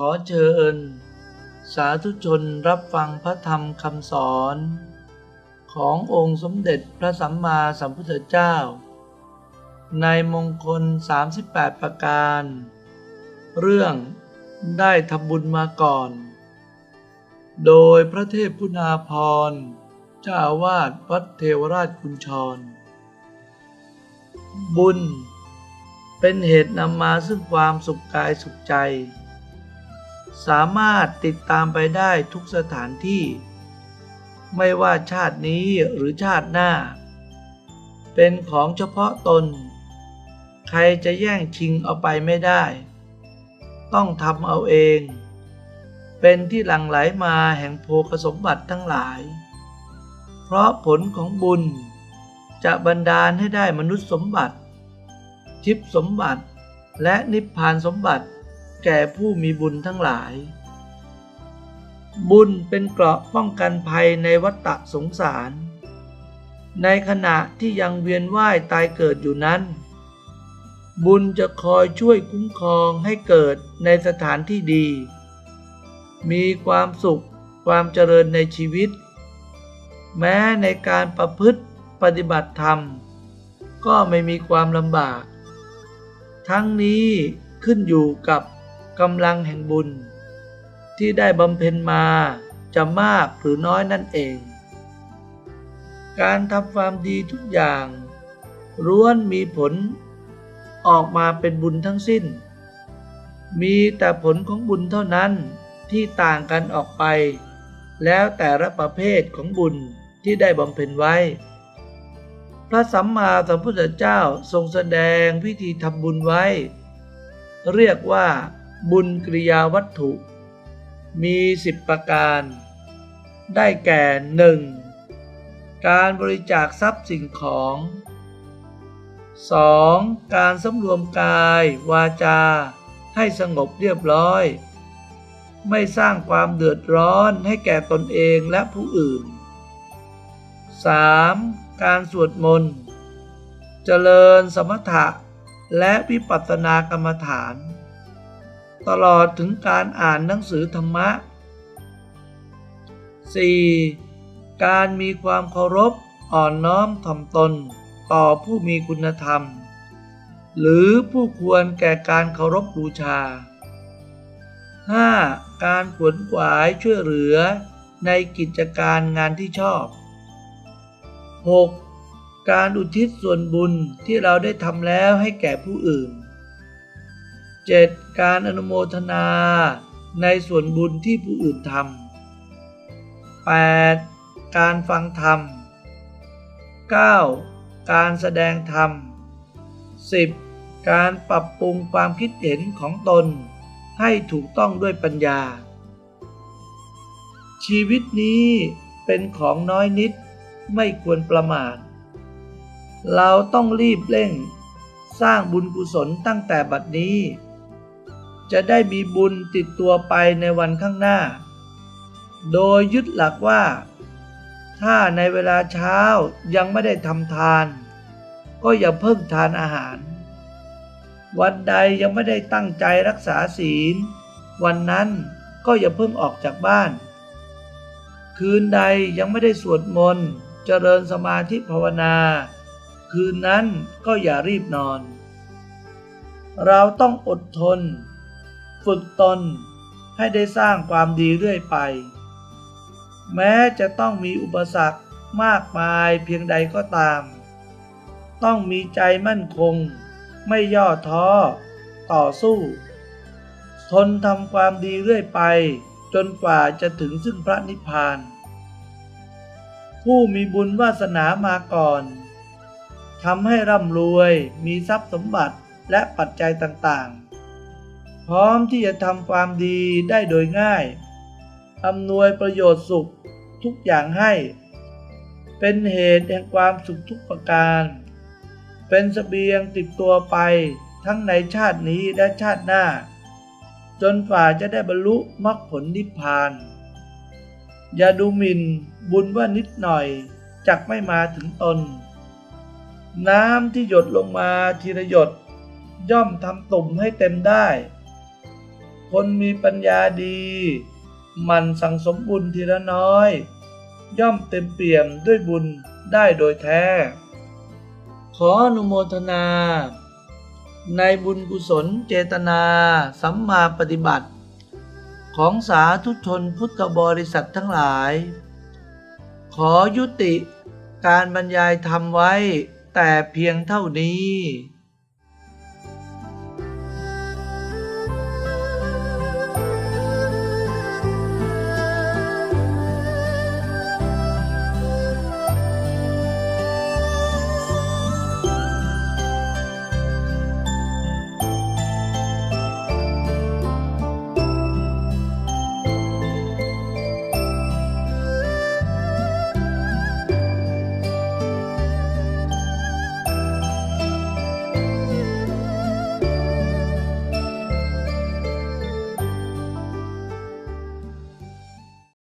ขอเชิญ สาธุชนรับฟังพระธรรมคำสอน ขององค์สมเด็จพระสัมมาสัมพุทธเจ้า ในมงคล 38 ประการ เรื่องได้ทำบุญมาก่อน โดยพระเทพคุณาพรเจ้าอาวาสวัดเทวราชกุญชร บุญ เป็นเหตุนำมาซึ่งความสุขกายสุขใจ สามารถติดตามไปได้ทุกสถานที่ ไม่ว่าชาตินี้หรือชาติหน้า เป็นของเฉพาะตน ใครจะแย่งชิงเอาไปไม่ได้ ต้องทำเอาเอง เป็นที่หลั่งไหลมาแห่งโภคสมบัติทั้งหลาย เพราะผลของบุญจะบันดาลให้ได้มนุษย์สมบัติ ทิพสมบัติและนิพพานสมบัติ แก่ผู้มีบุญทั้งหลาย บุญเป็นเกราะป้องกันภัยในวัฏสงสาร ในขณะที่ยังเวียนว่ายตายเกิดอยู่นั้น บุญจะคอยช่วยคุ้มครองให้เกิดในสถานที่ดี มีความสุขความเจริญในชีวิต แม้ในการประพฤติปฏิบัติธรรม ก็ไม่มีความลำบาก ทั้งนี้ขึ้นอยู่กับ กำลังแห่งบุญ ที่ได้บำเพ็ญมาจะมากหรือน้อยนั่นเอง การทำความดีทุกอย่างล้วนมีผลออกมาเป็นบุญทั้งสิ้น มีแต่ผลของบุญเท่านั้นที่ต่างกันออกไป แล้วแต่ละประเภทของบุญที่ได้บำเพ็ญไว้ พระสัมมาสัมพุทธเจ้าทรงแสดงพิธีทำบุญไว้ เรียกว่า บุญกริยาวัตถุ มีสิบประการ ได้แก่หนึ่งการบริจาคทรัพย์สิ่งของ 2. การสำรวมกาย วาจา ให้สงบเรียบร้อย ไม่สร้างความเดือดร้อนให้แก่ตนเองและผู้อื่น 3. การสวดมนต์ เจริญสมถะและวิปัสสนากรรมฐาน ตลอดถึงการอ่านหนังสือธรรมะ 4. การมีความเคารพอ่อนน้อมถ่อมตนต่อผู้มีคุณธรรม หรือผู้ควรแก่การเคารพบูชา 5. การขวนขวายช่วยเหลือในกิจการงานที่ชอบ 6. การอุทิศส่วนบุญที่เราได้ทำแล้วให้แก่ผู้อื่น 7. การอนุโมทนาในส่วนบุญที่ผู้อื่นทำ 8. การฟังธรรม 9. การแสดงธรรม 10. การปรับปรุงความคิดเห็นของตนให้ถูกต้องด้วยปัญญา ชีวิตนี้เป็นของน้อยนิดไม่ควรประมาท เราต้องรีบเร่ง สร้างบุญกุศลตั้งแต่บัดนี้ จะได้มีบุญติดตัวไปในวันข้างหน้า โดยยึดหลักว่า ถ้าในเวลาเช้ายังไม่ได้ทำทาน ก็อย่าเพิ่งทานอาหาร วันใดยังไม่ได้ตั้งใจรักษาศีล วันนั้นก็อย่าเพิ่งออกจากบ้าน คืนใดยังไม่ได้สวดมนต์เจริญสมาธิภาวนา คืนนั้นก็อย่ารีบนอน เราต้องอดทน ฝึกตนให้ได้สร้างความดีเรื่อยไป แม้จะต้องมีอุปสรรคมากมายเพียงใดก็ตาม ต้องมีใจมั่นคง ไม่ย่อท้อ ต่อสู้ ทนทำความดีเรื่อยไป จนกว่าจะถึงซึ่งพระนิพพาน ผู้มีบุญวาสนามาก่อนทำให้ร่ำรวยมีทรัพย์สมบัติและปัจจัยต่างๆ พร้อมที่จะทำความดีได้โดยง่ายอำนวยประโยชน์สุขทุกอย่างให้ เป็นเหตุแห่งความสุขทุกประการ เป็นสเสบียงติดตัวไปทั้งในชาตินี้และชาติหน้า จนฝ่าจะได้บรรลุมรรคผลนิพพาน อย่าดูหมิ่นบุญว่านิดหน่อยจักไม่มาถึงตน น้ำที่หยดลงมาทีละหยด ย่อมทำตุ่มให้เต็มได้ คนมีปัญญาดี มันสั่งสมบุญทีละน้อย ย่อมเต็มเปี่ยมด้วยบุญได้โดยแท้ ขออนุโมทนา ในบุญกุศลเจตนาสัมมาปฏิบัติ ของสาธุชนพุทธบริษัททั้งหลาย ขอยุติการบรรยายธรรมไว้แต่เพียงเท่านี้